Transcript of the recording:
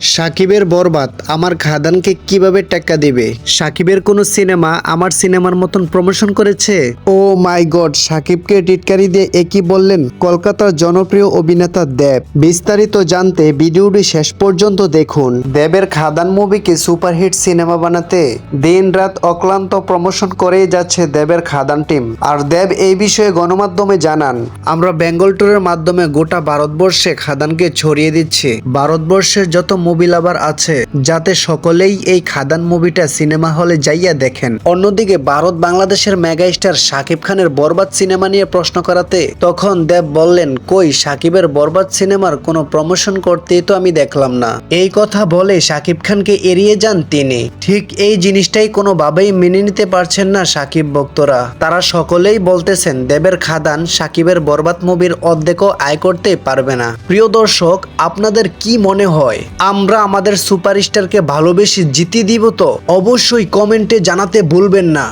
সাকিবের বরবাদ, আমার খাদানকে কীভাবে টাকা দিবে? সাকিবের কোনো সিনেমা আমার সিনেমার মতন প্রমোশন করেছে? ও মাই গড, সাকিবকে টিটকারি দিয়ে একই বললেন? কলকাতার জনপ্রিয় অভিনেতা দেব। বিস্তারিত জানতে ভিডিওটি শেষ পর্যন্ত দেখুন। দেবের খাদান মুভিকে সুপারহিট সিনেমা বানাতে দিন রাত অক্লান্ত প্রমোশন করেই যাচ্ছে দেবের খাদান টিম আর দেব এই বিষয়ে গণমাধ্যমে জানান, আমরা বেঙ্গল ট্যুরের মাধ্যমে গোটা ভারতবর্ষে খাদানকে ছড়িয়ে দিচ্ছি। ভারতবর্ষের যত মুভি লাভার আছে, যাতে সকলেই এই খাদান মুভিটা সিনেমা হলে যাইয়া দেখেন। অন্যদিকে ভারত বাংলাদেশের মেগা স্টার শাকিব খানের বরবাদ সিনেমা নিয়ে প্রশ্ন করাতে তখন দেব বললেন, কই সাকিবের বরবাদ সিনেমার কোনো প্রমোশন করতেই তো আমি দেখলাম না। এই কথা বলে শাকিব খানকে এড়িয়ে যান তিনি। ঠিক এই জিনিসটাই কোনোভাবেই মেনে নিতে পারছেন না সাকিব ভক্তরা। তারা সকলেই বলতেছেন, দেবের খাদান সাকিবের বরবাদ মুভির অর্ধেকও আয় করতে পারবে না। প্রিয় দর্শক, আপনাদের কি মনে হয়? আমরা আমাদের সুপারস্টারকে ভালোবেসে জিতিয়ে দিব তো অবশ্যই কমেন্টে জানাতে ভুলবেন না।